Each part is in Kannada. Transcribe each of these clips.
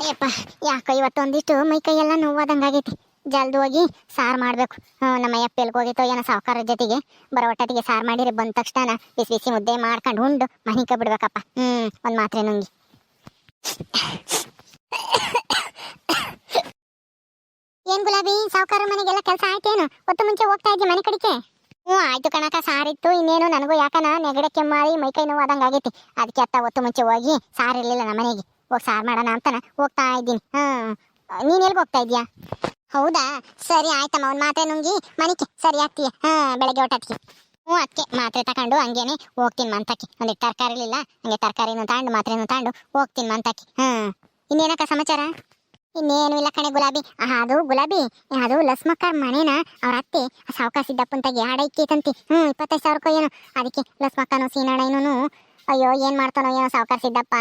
ಅಯ್ಯಪ್ಪ, ಯಾಕೋ ಇವತ್ತೊಂದಿಷ್ಟು ಮೈ ಕೈಯೆಲ್ಲ ನೋವಾದಂಗಾಗೈತಿ ಜಲ್ದಿ ಹೋಗಿ ಸಾರು ಮಾಡಬೇಕು. ನಮ್ಮ ಅಯ್ಯಪ್ಪ ಎಲ್ಗೆ ಹೋಗಿತ್ತೋ ಏನೋ ಸಾವುಕಾರ ಜೊತೆಗೆ. ಬರೋ ಒಟ್ಟಿಗೆ ಸಾರು ಮಾಡಿರಿ, ಬಂದ ತಕ್ಷಣ ಬಿಸಿ ಬಿಸಿ ಮುದ್ದೆ ಮಾಡ್ಕೊಂಡು ಉಂಡು ಮನಿಕ ಬಿಡ್ಬೇಕಪ್ಪ ಹ್ಞೂ ಒಂದು ಮಾತ್ರೆ ನುಂಗಿ. ಏನ್ ಗುಲಾಬಿ, ಸಾವುಕಾರ ಮನೆಗೆಲ್ಲ ಕೆಲಸ ಆಯ್ತೇನು? ಹೊತ್ತು ಮುಂಚೆ ಹೋಗ್ತಾ ಇದ್ದೆ ಮನೆ ಕಡೆಗೆ ಹ್ಞೂ ಆಯ್ತು ಕಣಕ ಸಾರಿತ್ತು. ಇನ್ನೇನು ನನಗೂ ಯಾಕನ ನೆಗಡೆ ಕೆಮ್ಮಾರಿ ಮೈ ಕೈ ನೋವು ಆದಂಗೆ ಆಗೈತಿ. ಅದಕ್ಕೆ ಅತ್ತ ಹೊತ್ತು ಮುಂಚೆ ಹೋಗಿ ಸಾರಿರಲಿಲ್ಲ ನಮ್ಮ ಮನೆಗೆ ಹೋಗಿ ಸಾರು ಮಾಡೋಣ ಅಂತಾನೆ ಹೋಗ್ತಾ ಇದ್ದೀನಿ. ಹಾಂ, ನೀನು ಎಲ್ಲಿಗೆ ಹೋಗ್ತಾ ಇದೀಯಾ ಹೌದಾ? ಸರಿ ಆಯ್ತಮ್ಮ ಅವ್ನು ಮಾತ್ರೆ ನುಂಗಿ ಮನಿಕೆ ಸರಿ ಆಗ್ತೀಯ? ಹಾಂ, ಬೆಳಗ್ಗೆ ಹೊಟ್ಟಕ್ಕೆ ಹ್ಞೂ ಅದಕ್ಕೆ ಮಾತ್ರೆ ತಗೊಂಡು ಹಂಗೇನೆ ಹೋಗ್ತೀನಿ ಮಂತಕ್ಕೆ. ಒಂದು ತರಕಾರಿ ಇಲ್ಲ ಹಂಗೆ ತರಕಾರಿನೂ ತಗೊಂಡು ಮಾತ್ರೆನೂ ತಗೊಂಡು ಹೋಗ್ತೀನಿ ಮಂತಕ್ಕೆ. ಹಾಂ, ಇನ್ನೇನಕ್ಕ ಸಮಾಚಾರ? ಇನ್ನೇನು ಇಲ್ಲ ಕಣೆ ಗುಲಾಬಿ. ಅದು ಗುಲಾಬಿ ಅದು ಲಸ್ಮಕ್ಕರ್ ಮನೇನ? ಅವ್ರ ಅತ್ತೆ ಸಾವಕಾಶ ಸಿದ್ದಪ್ಪಂತಾಗಿ ಹಾಡ ಇಕ್ಕೈತಂತಿ ಹ್ಞೂ, ಇಪ್ಪತ್ತೈದು ಸಾವಿರ ಏನು. ಅದಕ್ಕೆ ಲಸ್ಮಕ್ಕನು ಸೀನಣ್ಣನೂ ಅಯ್ಯೋ, ಏನು ಮಾಡ್ತಾನೋ ಏನೋ ಸಾವುಕಾರ ಸಿದ್ದಪ್ಪ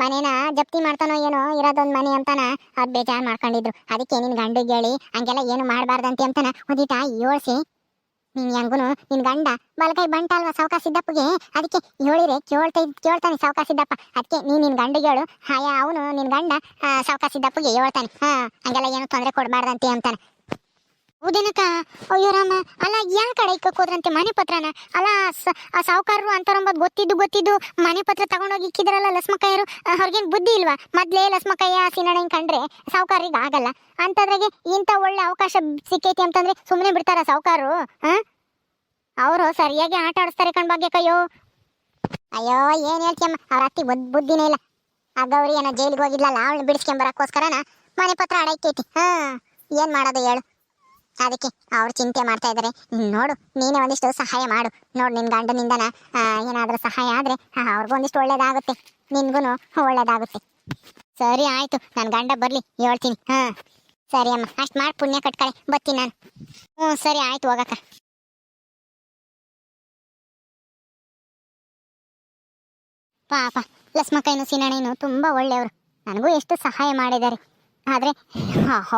ಮನೇನ ಜಪ್ತಿ ಮಾಡ್ತಾನೋ ಏನೋ, ಇರೋದೊಂದು ಮನೆ ಅಂತಾನ? ಅದು ಬೇಜಾರು ಮಾಡ್ಕೊಂಡಿದ್ರು. ಅದಕ್ಕೆ ನಿನ್ನ ಗಂಡ ಹೇಳಿ ಹಂಗೆಲ್ಲ ಏನು ಮಾಡಬಾರ್ದಂತೆ ಅಂತಾನ? ಒಂದಿಟ ಯೋಳ್ಸಿ. ನೀನು ಹೆಂಗೂ ನಿನ್ನ ಗಂಡ ಬಲಕೈ ಬಂಟ ಅಲ್ವಾ ಸಾವುಕಾರ ಸಿದ್ದಪ್ಪಗೆ? ಅದಕ್ಕೆ ಹೇಳಿರೆ ಕೇಳ್ತಾ, ಕೇಳ್ತಾನೆ ಸಾವುಕಾರ ಸಿದ್ದಪ್ಪ. ಅದಕ್ಕೆ ನೀನು ನಿನ್ ಗಂಡ ಹೇಳು ಹಾಯ, ಅವನು ನಿನ್ ಗಂಡ ಸಾವುಕಾರ ಸಿದ್ದಪ್ಪಗೆ ಹೇಳ್ತಾನೆ ಹಾ, ಹಂಗೆಲ್ಲ ಏನು ತೊಂದರೆ ಕೊಡಬಾರ್ದಂತೆ ಅಂತಾನೆ. ಹೌದೇನಕ್ಕ? ಅಯ್ಯೋ ರಾಮ, ಅಲ್ಲ ಯಾವ ಕಡೆ ಇಕ್ಕೋದ್ರಂತೆ ಮನೆ ಪತ್ರನ? ಅಲ್ಲ ಆ ಸಾವುಕಾರರು ಅಂತಾರಂಬದ್ ಗೊತ್ತಿದ್ದು ಗೊತ್ತಿದ್ದು ಮನೆ ಪತ್ರ ತಗೊಂಡೋಗಿ ಇಕ್ಕಿದ್ರಲ್ಲ ಲಸ್ಮಕ್ಕಯ್ಯರು ಅವ್ರಿಗೇನು ಬುದ್ಧಿ ಇಲ್ವಾ? ಮೊದ್ಲೇ ಲಸ್ಮಕ್ಕಯ್ಯ ಸೀನಣ್ಣ ಕಂಡ್ರೆ ಸಾವುಕಾರಿಗೆ ಆಗಲ್ಲ. ಅಂತದ್ರಾಗೆ ಇಂಥ ಒಳ್ಳೆ ಅವಕಾಶ ಸಿಕ್ಕೈತಿ ಅಂತಂದ್ರೆ ಸುಮ್ಮನೆ ಬಿಡ್ತಾರ ಸಾವುಕಾರರು, ಹಾ? ಅವರು ಸರಿಯಾಗಿ ಆಟ ಆಡಿಸ್ತಾರೆ ಕಣ್ಬಾಗ್ಯಕ್ಕಯ್ಯೋ ಅಯ್ಯೋ, ಏನ್ ಹೇಳ್ತಿಯಮ್ಮ? ಅವ್ರ ಅತ್ತಿ ಬುದ್, ಬುದ್ಧಿನೇ ಇಲ್ಲ. ಆ ಗೌರಿ ಏನೋ ಜೈಲಿಗೆ ಹೋಗಿದ್ಲಲ್ಲ ಅವಳು ಬಿಡಿಸ್ಕೊಂಬರಕ್ಕೋಸ್ಕರನ ಮನೆ ಪತ್ರ ಅಡೈಕೈತಿ ಹಾ, ಏನ್ ಮಾಡೋದು ಹೇಳು. ಅದಕ್ಕೆ ಅವ್ರು ಚಿಂತೆ ಮಾಡ್ತಾ ಇದ್ದಾರೆ ನೋಡು, ನೀನೇ ಒಂದಿಷ್ಟು ಸಹಾಯ ಮಾಡು. ನೋಡು, ನಿನ್ ಗಂಡನಿಂದನ ಏನಾದರೂ ಸಹಾಯ ಆದ್ರೆ ಅವ್ರಿಗೂ ಒಂದಿಷ್ಟು ಒಳ್ಳೇದಾಗುತ್ತೆ. ನಿನ್ಗೂ ಒಳ್ಳೇದಾಗುತ್ತೆ. ಸರಿ ಆಯ್ತು ನನ್ನ ಗಂಡ ಬರ್ಲಿ, ಹೇಳ್ತೀನಿ. ಹಾಂ. ಸರಿ ಅಮ್ಮ, ಅಷ್ಟು ಮಾಡಿ, ಪುಣ್ಯ ಕಟ್ಕಳೆ, ಬರ್ತೀನಿ ನಾನು. ಹ್ಞೂ ಸರಿ ಆಯ್ತು, ಹೋಗಕ್ಕ. ಪಾಪ ಲಸ್ಮಕ್ಕಯ್ಯನು ಸೀನಣ್ಣನು ತುಂಬಾ ಒಳ್ಳೆಯವರು. ನನಗೂ ಎಷ್ಟು ಸಹಾಯ ಮಾಡಿದ್ದಾರೆ. ಆದ್ರೆ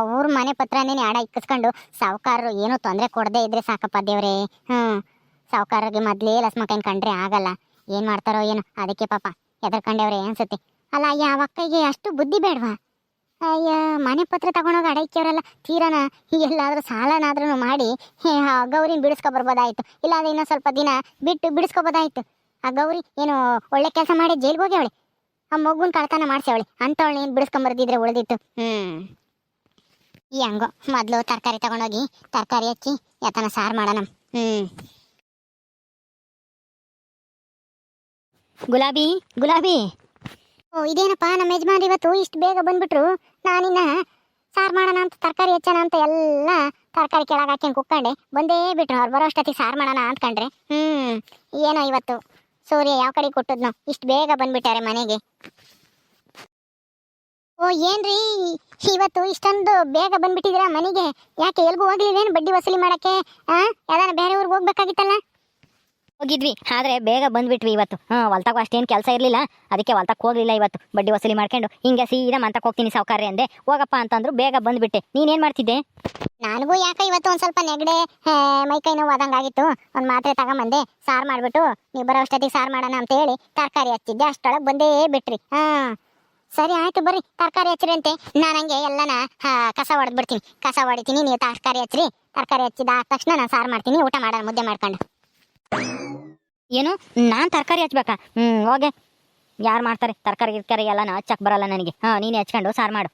ಅವ್ರ ಮನೆ ಪತ್ರನೇ ಅಡ ಇಕ್ಕಿಸ್ಕೊಂಡು ಸಾವುಕಾರರು ಏನೂ ತೊಂದರೆ ಕೊಡದೇ ಇದ್ರೆ ಸಾಕಪ್ಪ ದೇವರೇ. ಹ್ಞೂ ಸಾವುಕಾರರಿಗೆ ಮೊದ್ಲೇ ಲಸ್ಮಕ್ಕಯ್ಯನ ಕಂಡ್ರೆ ಆಗಲ್ಲ. ಏನು ಮಾಡ್ತಾರೋ ಏನೋ, ಅದಕ್ಕೆ ಪಾಪ ಎದರ್ಕೊಂಡವ್ರೆ ಅನ್ಸುತ್ತೆ. ಅಲ್ಲ, ಯಾವ ಅಕ್ಕಗೆ ಅಷ್ಟು ಬುದ್ಧಿ ಬೇಡವಾ? ಅಯ್ಯ, ಮನೆ ಪತ್ರ ತಗೊಂಡೋಗಿ ಅಡೈಕ್ಯವರಲ್ಲ ತೀರನ ಎಲ್ಲಾದರೂ ಸಾಲನಾದ್ರೂ ಮಾಡಿ ಗೌರಿನ ಬಿಡಿಸ್ಕೊ ಬರ್ಬೋದಾಯ್ತು. ಇಲ್ಲಾಂದ್ರೆ ಇನ್ನೊಂದು ಸ್ವಲ್ಪ ದಿನ ಬಿಟ್ಟು ಬಿಡಿಸ್ಕೊಬೋದಾಯ್ತು. ಆ ಗೌರಿ ಏನು ಒಳ್ಳೆ ಕೆಲಸ ಮಾಡಿ ಜೈಲ್ಗೆ ಹೋಗ್ಯಾವಳೆ. ಆ ಮಗುನ್ ಕಳ್ತನ ಮಾಡ್ಸ್ಯಾವಳೆ ಅಂತವಳು ಏನು ಬಿಡಿಸ್ಕೊಂಬರ್ದಿದ್ರೆ ಉಳಿದಿತ್ತು. ಹ್ಮ್. ಈ ಹಂಗೋ, ಮೊದಲು ತರಕಾರಿ ತಗೊಂಡೋಗಿ, ತರಕಾರಿ ಹಚ್ಚಿ, ಯಾತನ ಸಾರು ಮಾಡೋಣ ಹ್ಮ್. ಗುಲಾಬಿ ಗುಲಾಬಿ. ಓ, ಇದೇನಪ್ಪ, ನಮ್ಮ ಯಜಮಾನ್ ಇವತ್ತು ಇಷ್ಟು ಬೇಗ ಬಂದ್ಬಿಟ್ರು. ನಾನಿನ್ನ ಸಾರು ಮಾಡೋಣ ಅಂತ, ತರಕಾರಿ ಹೆಚ್ಚೋಣ ಅಂತ ಎಲ್ಲ ತರಕಾರಿ ಕೆಳಗೆ ಹಾಕಿ ಕುಕ್ಕೊಂಡೆ. ಬಂದೇ ಬಿಟ್ರು, ಅವ್ರು ಬರೋ ಅಷ್ಟೊತ್ತಿಗೆ ಸಾರು ಮಾಡೋಣ ಕಂಡ್ರೆ. ಹ್ಮ್. ಏನೋ ಇವತ್ತು. ಸೂರ್ಯ ಯಾವ ಕಡೆ ಕೊಟ್ಟದ್ನೋ, ಇಷ್ಟು ಬೇಗ ಬಂದ್ಬಿಟ್ಟಾರೆ ಮನೆಗೆ. ಓ, ಏನ್ರಿ? ಇವತ್ತು ಇಷ್ಟೊಂದು ಬೇಗ ಬಂದ್ಬಿಟ್ಟಿದ್ದೀರಾ ಮನೆಗೆ? ಯಾಕೆ ಎಲ್ಗೂ ಹೋಗ್ಲಿಲ್ವೇನು ಬಡ್ಡಿ ವಸೂಲಿ ಮಾಡಕ್ಕೆ? ಆ? ಯಾವ್ದಾನ ಬೇರೆ ಊರಿಗೆ ಹೋಗ್ಬೇಕಾಗಿತ್ತಲ್ಲ? ಹೋಗಿದ್ವಿ. ಆದ್ರೆ ಬೇಗ ಬಂದ್ಬಿಟ್ವಿ ಇವತ್ತು. ಹಾ ಹೊಲ್ತಾಗ ಅಷ್ಟೇನು ಕೆಲಸ ಇರಲಿಲ್ಲ. ಅದಕ್ಕೆ ಹೊಲ್ತಾಕ್ ಹೋಗ್ಲಿಲ್ಲ ಇವತ್ತು. ಬಡ್ಡಿ ವಸೂಲಿ ಮಾಡ್ಕೊಂಡು ಹಿಂಗೆ ಸೀದಾ ಮಂತಕ್ಕೆ ಹೋಗ್ತೀನಿ ಸಾವುಕಾರ್ರೆ ಅಂದೆ. ಹೋಗಪ್ಪ ಅಂತಂದ್ರು ಬೇಗ ಬಂದ್ಬಿಟ್ಟೆ. ನೀನೇನ್ ಮಾಡ್ತಿದ್ದೆ? ನನಗೂ ಯಾಕೆ ಇವತ್ತು ಒಂದು ಸ್ವಲ್ಪ ನೆಗಡೆ ಮೈಕೈ ನೋವು ಆದಂಗಾಗಿತ್ತು. ಒಂದು ಮಾತ್ರೆ ತಗೊಂಬಂದೆ. ಸಾರು ಮಾಡಿಬಿಟ್ಟು, ನೀವು ಬರೋ ಅಷ್ಟೊತ್ತಿಗೆ ಸಾರು ಮಾಡೋಣ ಅಂತ ಹೇಳಿ ತರಕಾರಿ ಹಚ್ಚಿದ್ದೆ. ಅಷ್ಟೊಳಗೆ ಬಂದೇ ಬಿಟ್ರಿ. ಹಾ. ಸರಿ, ಆಯ್ತು ಬರ್ರಿ. ತರಕಾರಿ ಹಚ್ಚಿರಿ ಅಂತೆ ನಾನು ಹಂಗೆ ಎಲ್ಲನ ಕಸ ಹೊಡೆದ್ಬಿಡ್ತೀನಿ ಕಸ ಹೊಡಿತೀನಿ ನೀವು ತರಕಾರಿ ಹಚ್ಚಿರಿ ತರಕಾರಿ ಹಚ್ಚಿದ ತಕ್ಷಣ ನಾನು ಸಾರು ಮಾಡ್ತೀನಿ. ಊಟ ಮಾಡೋಣ, ಮುದ್ದೆ ಮಾಡ್ಕೊಂಡು. ಏನು? ನಾನ್ ತರಕಾರಿ ಹಚ್ಬೇಕಾ? ಹ್ಮ್, ಹೋಗೆ. ಯಾರು ಮಾಡ್ತಾರೆ? ತರಕಾರಿ, ಗಿರ್ಕಾರಿ ಎಲ್ಲ ಹಚ್ಚಕ್ ಬರಲ್ಲ ನನಗೆ. ಹಾ, ನೀನೇ ಹಚ್ಕೊಂಡು ಸಾರು ಮಾಡು.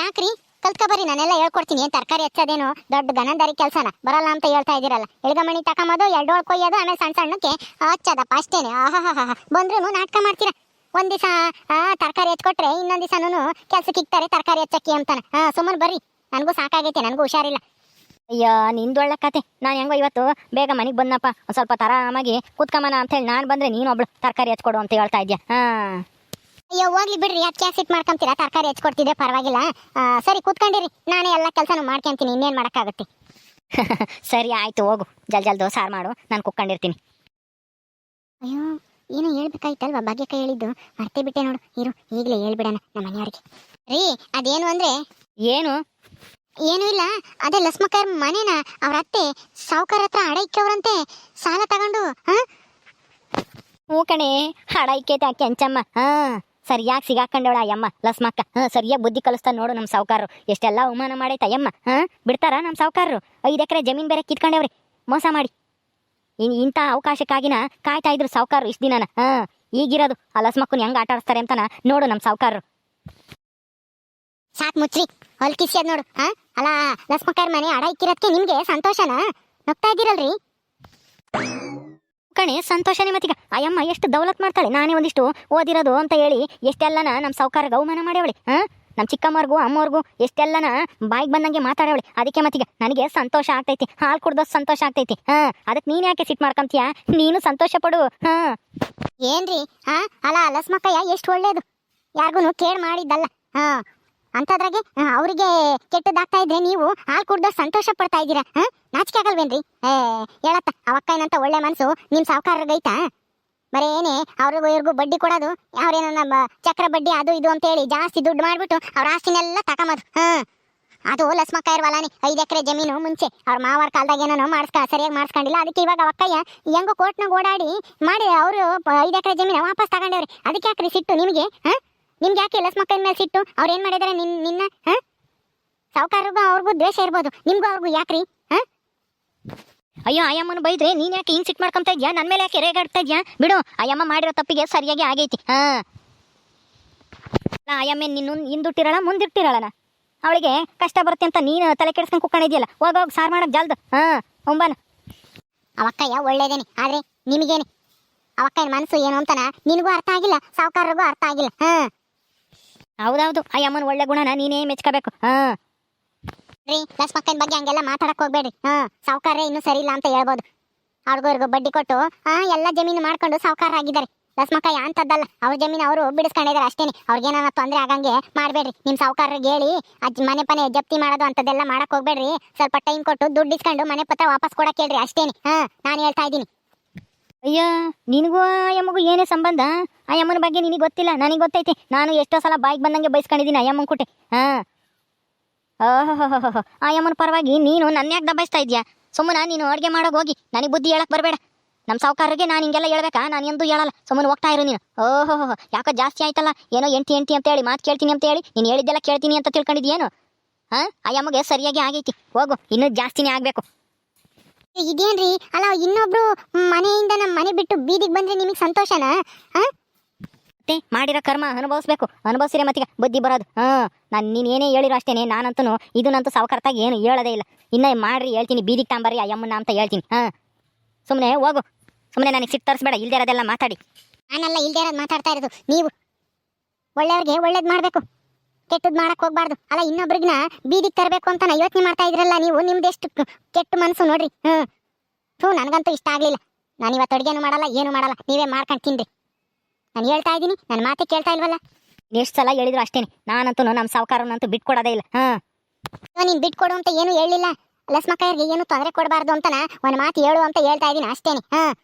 ಯಾಕ್ರಿ? ಕಲ್ತ್ಕೊಬರಿ ನಾನೆಲ್ಲ ಹೇಳ್ಕೊಡ್ತೀನಿ. ಏನು ತರಕಾರಿ ಹಚ್ಚೋದೇನು? ದೊಡ್ಡ ಗನಂದಾರಿ ಕೆಲಸನ. ಬರಲ್ಲ ಅಂತ ಹೇಳ್ತಾ ಇದೀರಲ್ಲ ಎಳ್ಗಮಣಿ ತಕೊಂಬೋದು ಎರಡೋಳ್ ಕೊಯ್ಯೋದು ಆಮೇಲೆ ಸಣ್ಣ ಸಣ್ಣಕ್ಕೆ ಹಚ್ಚದಪ್ಪ ಅಷ್ಟೇನೆ. ಆಹಾ ಬಂದ್ರು ನಾಟಕ ಮಾಡ್ತೀರಾ? ಒಂದ್ ದಿವಸ ತರಕಾರಿ ಹಚ್ಕೊಟ್ರೆ ಇನ್ನೊಂದ್ ದಿವಸನೂ ಕೆಲ್ಸಕ್ಕೆ ಇಕ್ತಾರೆ ತರಕಾರಿ ಹಚ್ಚಕ್ಕೆ ಅಂತಾನೆ. ಹಾ ಸುಮ್ಮನೆ ಬರ್ರಿ. ನನಗೂ ಸಾಕಾಗೈತೆ, ನನಗೂ ಹುಷಾರಿಲ್ಲ. ಅಯ್ಯ ನಿಂದೊಳ್ಳ ಕತೆ. ನಾನು ಹೆಂಗೋ ಇವತ್ತು ಬೇಗ ಮನೆಗೆ ಬಂದಪ್ಪ ಒಂದು ಸ್ವಲ್ಪ ಆರಾಮಾಗಿ ಕೂತ್ಕಮ್ಮನ ಅಂತ ಹೇಳಿ ನಾನು ಬಂದ್ರೆ ಒಬ್ಳು ತರಕಾರಿ ಹಚ್ಕೊಡು ಅಂತ ಹೇಳ್ತಾ ಇದ್ಯಾ. ಹಾ. ಅಯ್ಯೋ ಹೋಗ್ಲಿ ಬಿಡ್ರಿ. ಯಾಕೆ ಕ್ಯಾಸಿಟ್ ಮಾಡ್ಕೊಂತೀರಾ? ತರಕಾರಿ ಹಚ್ಕೊಡ್ತಿದ್ದೆ ಪರವಾಗಿಲ್ಲ. ಆ, ಸರಿ ಕೂತ್ಕೊಂಡಿರಿ. ನಾನೇ ಎಲ್ಲ ಕೆಲಸನೂ ಮಾಡ್ಕೊಂತೀನಿ ಇನ್ನೇನ್ ಮಾಡೋಕ್ಕಾಗುತ್ತೆ? ಸರಿ ಆಯ್ತು ಹೋಗು. ಜಲ್ ಜಲ್ದು ಸಾರು ಮಾಡು. ನಾನು ಕುಕ್ಕೊಂಡಿರ್ತೀನಿ ಅಯ್ಯೋ ಏನೋ ಹೇಳ್ಬೇಕಾಯ್ತಲ್ವಾ? ಭಾಗ್ಯಕ್ಕ ಹೇಳಿದ್ದು. ಮರ್ತೇ ಬಿಟ್ಟೆ ನೋಡು. ಇರು ಈಗಲೇ ಹೇಳ್ಬಿಡೋಣ ನಮ್ಮ ಮನೆಯವ್ರಿಗೆ ರೀ ಅದೇನು ಅಂದ್ರೆ? ಏನು? ಏನೂ ಇಲ್ಲ. ಅದೇ ಲಸ್ಮಕ್ಕರ್ ಮನೇನ ಅವ್ರ ಅತ್ತೆ ಸಾವುಕಾರ ಹತ್ರ ಇಕ್ಕವ್ರಂತೆ. ಸಾಲ ತಗೊಂಡು, ಹಾ? ಹ್ಞೂ ಕಣೆ ಹಡ ಇಕ್ಕೈತೆ ಆ ಕೆಂಚಮ್ಮ. ಹಾ, ಸರಿಯಾಗಿ ಸಿಗಾಕೊಂಡವಳ ಅಯ್ಯಮ್ಮ ಲಸ್ಮಕ್ಕ. ಹಾ, ಸರಿಯಾಗಿ ಬುದ್ಧಿ ಕಲಿಸ್ತಾ ನೋಡು ನಮ್ಮ ಸಾವುಕಾರರು. ಎಷ್ಟೆಲ್ಲ ಅವಮಾನ ಮಾಡೈತೆ ಅಯ್ಯಮ್ಮ ಹಾ? ಬಿಡ್ತಾರಾ ನಮ್ಮ ಸಾವುಕಾರರು? ಐದು ಎಕರೆ ಜಮೀನ್ ಬೇರೆ ಕಿತ್ಕೊಂಡವ್ರಿ. ಮೋಸ ಮಾಡಿ. ಇನ್ ಇಂಥ ಅವಕಾಶಕ್ಕಾಗಿನ ಕಾಯ್ತಾ ಇದ್ರು ಸಾವುಕಾರರು ಇಷ್ಟು ದಿನನ. ಹಾ, ಈಗಿರೋದು ಆ ಲಸ್ಮಕ್ಕನ್ ಹೆಂಗ್ ಆಟ ಆಡಿಸ್ತಾರೆ ಅಂತನ ನೋಡು ನಮ್ಮ ಸಾವುಕಾರರು. ಸಾಕ್ ಹೊಲ್ ಹೊಲ್ಕಿಸ್ಯದ್ ನೋಡು ಹಾ ಅಲ್ಲ ಲಸ್ಮಕಾರ ಮನೆ ಅಡ ಇಕ್ಕಿರೋದಕ್ಕೆ ನಿಮ್ಗೆ ಸಂತೋಷನಾ? ನಗ್ತಾ ಇದ್ದೀರಲ್ರಿ? ಕಣೆ, ಸಂತೋಷನೇ ಮತ್ತೀಗ. ಅಯ್ಯಮ್ಮ ಎಷ್ಟು ದೌಲತ್ ಮಾಡ್ತಾಳೆ, ನಾನೇ ಒಂದಿಷ್ಟು ಓದಿರೋದು ಅಂತ ಹೇಳಿ ಎಷ್ಟೆಲ್ಲನ ನಮ್ಮ ಸೌಕಾರ ಗೌಮಾನ ಮಾಡ್ಯಾವಳಿ ಹಾ ನಮ್ಮ ಚಿಕ್ಕಮ್ಮವ್ರಿಗೂ, ಅಮ್ಮವ್ರಿಗೂ ಎಷ್ಟೆಲ್ಲನ ಬಾಯಿಗೆ ಬಂದಂಗೆ ಮಾತಾಡವಳಿ ಅದಕ್ಕೆ ಮತ್ತೀಗ ನನಗೆ ಸಂತೋಷ ಆಗ್ತೈತಿ, ಹಾಲು ಕುಡ್ದಷ್ಟು ಸಂತೋಷ ಆಗ್ತೈತಿ ಹಾ ಅದಕ್ಕೆ ನೀನು ಯಾಕೆ ಸಿಟ್ಟು ಮಾಡ್ಕೊಂತೀಯ? ನೀನು ಸಂತೋಷ ಪಡು ಹಾ ಏನ್ರಿ ಹಾ ಅಲ್ಲ ಲಸ್ಮಕ್ಕಯ್ಯ, ಎಷ್ಟು ಒಳ್ಳೇದು. ಯಾರಿಗೂ ಕೇಳ್ ಮಾಡಿದ್ದಲ್ಲ ಹಾ ಅಂತದ್ರಾಗೆ ಅವರಿಗೆ ಕೆಟ್ಟದಾಗ್ತಾ ಇದ್ರೆ ನೀವು ಹಾಲು ಕುಡ್ದ ಸಂತೋಷ ಪಡ್ತಾ ಇದ್ದೀರಾ ಹಾ ನಾಚಿಕೆ ಆಗಲ್ವೇನ್ರಿ? ಏ, ಹೇಳತ್ತ ಅವಕ್ಕಯ್ಯನಂತ ಒಳ್ಳೆ ಮನ್ಸು ನಿಮ್ ಸಾವುಕಾರಗೈತಾ ಏನೇ ಅವ್ರಿಗೂ ಇವ್ರಿಗೂ ಬಡ್ಡಿ ಕೊಡೋದು ಅವ್ರೇನೋ ನಮ್ಮ ಚಕ್ರ ಬಡ್ಡಿ ಅದು ಇದು ಅಂತ ಹೇಳಿ ಜಾಸ್ತಿ ದುಡ್ಡು ಮಾಡ್ಬಿಟ್ಟು ಅವ್ರ ಆಸ್ತಿನೆಲ್ಲ ತಗೊಂಬೋದು ಹಾ? ಅದು ಲಸ್ಮಕ್ಕ ಇರ್ವಲ್ಲಾನೆ, ಐದು ಎಕರೆ ಜಮೀನು ಮುಂಚೆ, ಅವ್ರ ಮಾವಾರ ಕಾಲದಾಗ ಏನೋ ಮಾಡಿಸ್ಕ, ಸರಿಯಾಗಿ ಮಾಡಿಸ್ಕೊಂಡಿಲ್ಲ, ಅದಕ್ಕೆ ಇವಾಗ ಅವಕ್ಕಯ್ಯ ಹೆಂಗೋ ಕೋರ್ಟ್ನಾಗ ಓಡಾಡಿ ಮಾಡಿ ಅವರು ಐದು ಎಕರೆ ಜಮೀನು ವಾಪಸ್ ತಗೊಂಡವ್ರಿ, ಅದಕ್ಕೆ ಯಾಕ್ರಿ ಸಿಟ್ಟು ನಿಮಗೆ, ಹಾ? ನಿಮ್ಗೆ ಯಾಕೆ ಲಸ್ಮಕ್ಕನ ಮೇಲೆ ಸಿಟ್ಟು? ಅವ್ರು ಏನ್ ಮಾಡಿದಾರೆ? ನಿನ್ ನಿನ್ನ, ಹಾ? ಸಾವುಕಾರರಿಗೂ ಅವ್ರಿಗೂ ದ್ವೇಷ ಇರ್ಬೋದು. ನಿಮ್ಗೂ ಅವ್ರಿಗೂ ಯಾಕ್ರಿ? ಹಾ? ಅಯ್ಯೋ, ಅಯ್ಯಮ್ಮನ ಬೈದ್ರೆ ನೀನ್ ಯಾಕೆ ಹಿಂಗ್ ಸಿಟ್ಟು ಮಾಡ್ಕೊಂತ ಇದ್ಯಾ? ನನ್ನ ಮೇಲೆ ಯಾಕೆ ರೇಗಾಡ್ತಾ ಇದ್ಯಾ? ಬಿಡು, ಅಯ್ಯಮ್ಮ ಮಾಡಿರೋ ತಪ್ಪಿಗೆ ಸರಿಯಾಗಿ ಆಗೈತಿ. ಹಾ. ಅಯ್ಯಮ್ಮ, ನಿನ್ನ ಹಿಂದುಟ್ಟಿರಲ್ಲ ಮುಂದಿಟ್ಟಿರಳನ ಅವಳಿಗೆ ಕಷ್ಟ ಬರುತ್ತೆ ಅಂತ ನೀನು ತಲೆ ಕೆಡಿಸ್ಕೊಂಡು ಕುಕ್ಕೊಂಡಿದ್ಯಲ್ಲ ಹೋಗ, ಹೋಗಿ, ಸಾರ್ ಮಾಡಕ್ ಜಲ್ದು. ಹಾ, ಒಂಬನ. ಅವಕ್ಕಯ್ಯ, ಒಳ್ಳೇದೇನಿ. ಆದ್ರೆ ನಿಮಗೇನೆ. ಅವಕ್ಕಯ್ಯನ ಮನಸ್ಸು ಏನು ಅಂತನ? ನಿನಗೂ ಅರ್ಥ ಆಗಿಲ್ಲ, ಸಾವುಕಾರರಿಗೂ ಅರ್ಥ ಆಗಿಲ್ಲ. ಹಾ. ಹೌದೌದು. ಅಯ್ಯಮ್ಮನ ಒಳ್ಳೆ ಗುಣನ ನೀನೇ ಮೆಚ್ಕೋಬೇಕು. ಹಾ. ರೀ ಲಕ್ಷ್ಮಕ್ಕನ ಬಗ್ಗೆ ಹಂಗೆಲ್ಲ ಮಾತಾಡಕ್ ಹೋಗ್ಬೇಡ್ರಿ. ಹಾ ಸಾವುಕಾರ ಇನ್ನೂ ಸರಿ ಇಲ್ಲ ಅಂತ ಹೇಳ್ಬೋದು. ಅವ್ರಿಗೂ ಬಡ್ಡಿ ಕೊಟ್ಟು, ಹಾ, ಎಲ್ಲ ಜಮೀನು ಮಾಡ್ಕೊಂಡು ಸಾವುಕಾರ ಆಗಿದ್ದಾರೆ. ಲಸ್ಮಕ್ಕ ಅಂತದ್ದಲ್ಲ ಅವ್ರ ಜಮೀನು ಅವರು ಬಿಡಿಸ್ಕೊಂಡಿದ್ದಾರೆ ಅಷ್ಟೇನೆ. ಅವ್ರಿಗೇನಾನ ತೊಂದರೆ ಆಗಂಗೆ ಮಾಡಬೇಡ್ರಿ. ನಿಮ್ಮ ಸಾವುಕಾರರಿಗೆ ಹೇಳಿ ಅಜ್ಜಿ ಮನೆ ಪನೆ ಜಪ್ತಿ ಮಾಡೋದು ಅಂತದೆಲ್ಲ ಮಾಡಕ್ಕೆ ಹೋಗ್ಬೇಡ್ರಿ. ಸ್ವಲ್ಪ ಟೈಮ್ ಕೊಟ್ಟು ದುಡ್ಡು ಇಸ್ಕೊಂಡು ಮನೆ ಪತ್ರ ವಾಪಸ್ ಕೊಡಕ್ಕೆ ಹೇಳ್ರಿ ಅಷ್ಟೇನೆ. ಹಾ, ನಾನು ಹೇಳ್ತಾ ಇದ್ದೀನಿ. ಅಯ್ಯ, ನಿನಗೂ ಅಯ್ಯಮ್ಮಗೂ ಏನೇ ಸಂಬಂಧ? ಆ ಅಮ್ಮನ ಬಗ್ಗೆ ನಿನಗೆ ಗೊತ್ತಿಲ್ಲ? ನನಗೆ ಗೊತ್ತೈತಿ. ನಾನು ಎಷ್ಟೋ ಸಲ ಬಾಯ್ಗೆ ಬಂದಂಗೆ ಬೈಸ್ಕೊಂಡಿದ್ದೀನಿ ಅಯ್ಯಮ್ಮನ ಕುಟೆ. ಹಾ. ಓಹೋ ಅಮ್ಮನ ಪರವಾಗಿ ನೀನು ನನ್ನ ಯಾಕೆ ದಬಾಯಿಸ್ತಾ ಇದೆಯಾ? ಸುಮ್ಮನ ನೀನು ಅಡುಗೆ ಮಾಡೋಕೆ ಹೋಗಿ. ನನಗೆ ಬುದ್ಧಿ ಹೇಳಕ್ಕೆ ಬರಬೇಡ. ನಮ್ಮ ಸಾವುಕಾರರಿಗೆ ನಾನು ಹಿಂಗೆಲ್ಲ ಹೇಳ್ಬೇಕಾ? ನಾನು ಎಂದೂ ಹೇಳಲ್ಲ. ಸುಮ್ಮನೆ ಹೋಗ್ತಾ ಇರು ನೀನು. ಓಹೋ ಯಾಕೋ ಜಾಸ್ತಿ ಆಯ್ತಲ್ಲ? ಏನೋ ಎಂಟಿ ಎಂಟಿ ಅಂತ ಹೇಳಿ ಮಾತು ಕೇಳ್ತೀನಿ ಅಂತ ಹೇಳಿ ನೀನು ಹೇಳಿದ್ದೆಲ್ಲ ಕೇಳ್ತೀನಿ ಅಂತ ತಿಳ್ಕೊಂಡಿದ್ಯೇನು? ಆ ಅಮ್ಮಗೆ ಸರಿಯಾಗಿ ಆಗೈತಿ. ಹೋಗು. ಇನ್ನೂ ಜಾಸ್ತಿನೇ ಆಗಬೇಕು. ಇದೇನ್ರಿ? ಅಲ್ಲ ಇನ್ನೊಬ್ರು ಮನೆಯಿಂದ ನಮ್ಮ ಮನೆ ಬಿಟ್ಟು ಬೀದಿಗೆ ಬಂದ್ರೆ ನಿಮಗೆ ಸಂತೋಷನಾ? ಮತ್ತೆ ಮಾಡಿರೋ ಕರ್ಮ ಅನುಭವಿಸ್ಬೇಕು. ಅನುಭವಿಸಿರಿ ಮತ್ತೀಗ ಬುದ್ಧಿ ಬರೋದು. ಹಾ ನಾನು ನೀನು ಏನೇ ಹೇಳಿರೋ ಅಷ್ಟೇನೆ ನಾನಂತೂ ಇದನ್ನಂತೂ ಸಾವಕರ್ತಾಗಿ ಏನು ಹೇಳೋದೇ ಇಲ್ಲ. ಇನ್ನ ಮಾಡ್ರಿ ಹೇಳ್ತೀನಿ ಬೀದಿಗೆ ತಾಂಬರಿ ಅಯ್ಯಮ್ಮನ ಅಂತ ಹೇಳ್ತೀನಿ. ಹಾ. ಸುಮ್ಮನೆ ಹೋಗು. ಸುಮ್ಮನೆ ನನಗೆ ಸಿಟ್ಟು ತರಿಸ್ಬೇಡ ಇಲ್ದೇ ಇರೋದೆಲ್ಲ ಮಾತಾಡಿ. ನಾನೆಲ್ಲ ಇಲ್ದೇ ಇರೋದು ಮಾತಾಡ್ತಾ ಇರೋದು. ನೀವು ಒಳ್ಳೆಯವ್ರಿಗೆ ಒಳ್ಳೇದು ಮಾಡಬೇಕು. ಕೆಟ್ಟದ್ ಮಾಡಕ್ ಹೋಗ್ಬಾರ್ದು. ಅಲ್ಲ, ಇನ್ನೊಬ್ರಿಗ್ನ ಬೀದಿಗೆ ತರಬೇಕು ಅಂತ ಯೋಚನೆ ಮಾಡ್ತಾ ಇದ್ರಲ್ಲ ನೀವು? ನಿಮ್ದೆಷ್ಟು ಕೆಟ್ಟ ಮನಸ್ಸು ನೋಡ್ರಿ. ಥೂ, ನನಗಂತೂ ಇಷ್ಟ ಆಗ್ಲಿಲ್ಲ. ನಾನು ಇವತ್ತು ಅಡುಗೆನೂ ಮಾಡಲ್ಲ, ಏನು ಮಾಡಲ್ಲ. ನೀವೇ ಮಾಡ್ಕೊಂಡು ತಿನ್ರಿ. ನಾನು ಹೇಳ್ತಾ ಇದ್ದೀನಿ ನನ್ನ ಮಾತೆ ಕೇಳ್ತಾ ಇಲ್ವಲ್ಲ? ಎಷ್ಟು ಸಲ ಹೇಳಿದ್ರು ಅಷ್ಟೇನೆ. ನಾನಂತೂ ನಮ್ಮ ಸಾವುಕಾರನಂತೂ ಬಿಟ್ಕೊಡೋದೇ ಇಲ್ಲ. ಹಾಂ. ನೀನು ಬಿಟ್ಕೊಡು ಅಂತ ಏನು ಹೇಳಿಲ್ಲ ಲಸ್ಮಕ್ಕಯ್ಯರಿಗೆ ಏನು ತೊಂದರೆ ಕೊಡಬಾರ್ದು ಅಂತನ ಒಂದು ಮಾತು ಹೇಳು ಅಂತ ಹೇಳ್ತಾ ಇದ್ದೀನಿ ಅಷ್ಟೇನೆ. ಹಾ.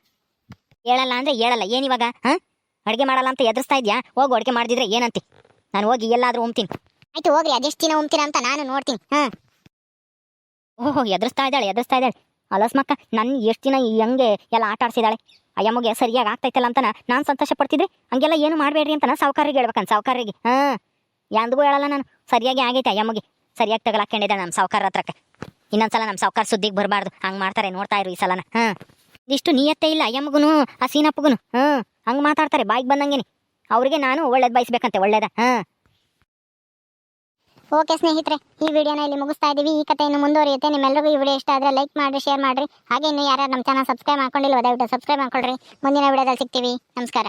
ಹೇಳಲ್ಲ ಅಂದ್ರೆ ಹೇಳಲ್ಲ. ಏನಿವಾಗ ಹಾಂ? ಅಡುಗೆ ಮಾಡಲ್ಲ ಅಂತ ಎದುರಿಸ್ತಾ ಇದೆಯಾ? ಹೋಗಿ ಅಡುಗೆ ಮಾಡಿದ್ರೆ ಏನಂತಿ? ನಾನು ಹೋಗಿ ಎಲ್ಲಾದ್ರೂ ಉಮ್ತೀನಿ. ಆಯ್ತು, ಹೋಗ್ರಿ. ಅದೆಷ್ಟು ದಿನ ಉಮ್ತೀನಿ ಅಂತ ನಾನು ನೋಡ್ತೀನಿ. ಹಾ. ಓಹೋ, ಎದುರಿಸ್ತಾ ಇದ್ದಾಳೆ ಎದುರಿಸ್ತಾ ಇದ್ದಾಳೆ. ಅಲಸ್ಮಕ್ಕ ನನ್ನ ಎಷ್ಟು ದಿನ ಹಂಗೆ ಎಲ್ಲ ಆಟ ಆಡ್ಸಿದಾಳೆ? ಅಯ್ಯಮ್ಮಗೆ ಸರಿಯಾಗಿ ಆಗ್ತೈತಲ್ಲ ಅಂತ ನಾನು ಸಂತೋಷ ಪಡ್ತಿದ್ದೆ ಹಂಗೆಲ್ಲ ಏನು ಮಾಡಬೇಡ್ರಿ ಅಂತ ಸಾವುಕಾರಿಗೆ ಹೇಳ್ಬೇಕಂತ ಸಾವುಕಾರಿಗೆ ಹಾಂ. ಯಾಂದಿಗೂ ಹೇಳಲ್ಲ ನಾನು. ಸರಿಯಾಗಿ ಆಗೈತೆ ಅಯ್ಯಮ್ಮಗೆ. ಸರಿಯಾಗಿ ತಗೊಳಕೊಂಡಿದ್ದೆ ನಮ್ಮ ಸಾವುಕಾರ ಹತ್ರಕ್ಕೆ. ಇನ್ನೊಂದ್ಸಲ ನಮ್ಮ ಸಾವುಕಾರ ಸುದ್ದಿಗೆ ಬರಬಾರ್ದು. ಹಂಗೆ ಮಾಡ್ತಾರೆ ನೋಡ್ತಾ ಇರು ಈ ಸಲನ. ಹಾಂ. ಇಷ್ಟು ನಿಯತ್ತೇ ಇಲ್ಲ ಅಯ್ಯಮ್ಮಗೂ ಆ ಸೀನಪ್ಪಗೂ ಹಾಂ. ಹಂಗೆ ಮಾತಾಡ್ತಾರೆ, ಬಾಯಿಗೆ ಬಂದಂಗೆನೆ. ಅವ್ರಿಗೆ ನಾನು ಒಳ್ಳೇದು ಬಯಸ್ಬೇಕಂತೆ, ಒಳ್ಳೇದ? ಹಾಂ. ಓಕೆ ಸ್ನೇಹಿತರೆ, ಈ ವಿಡಿಯೋನ ಇಲ್ಲಿ ಮುಗಿಸ್ತಾ ಇದ್ದೀವಿ ಈ ಕಥೆ ಇನ್ನು ಮುಂದುವರಿಯುತ್ತೆ. ನಿಮ್ಮೆಲ್ಲರಿಗೂ ಈ ವಿಡಿಯೋ ಇಷ್ಟ ಆದರೆ ಲೈಕ್ ಮಾಡಿ ಶೇರ್ ಮಾಡಿರಿ. ಹಾಗೆ ಇನ್ನು ಯಾರ್ಯಾರು ನಮ್ಮ ಚಾನಲ್ ಸಬ್ಸ್ಕ್ರೈಬ್ ಮಾಡ್ಕೊಂಡಿಲ್ಲ ದಯವಿಟ್ಟು ಸಬ್ಸ್ಕ್ರೈಬ್ ಮಾಡ್ಕೊಳ್ರಿ. ಮುಂದಿನ ವಿಡಿಯೋದಲ್ಲಿ ಸಿಗ್ತೀವಿ. ನಮಸ್ಕಾರ.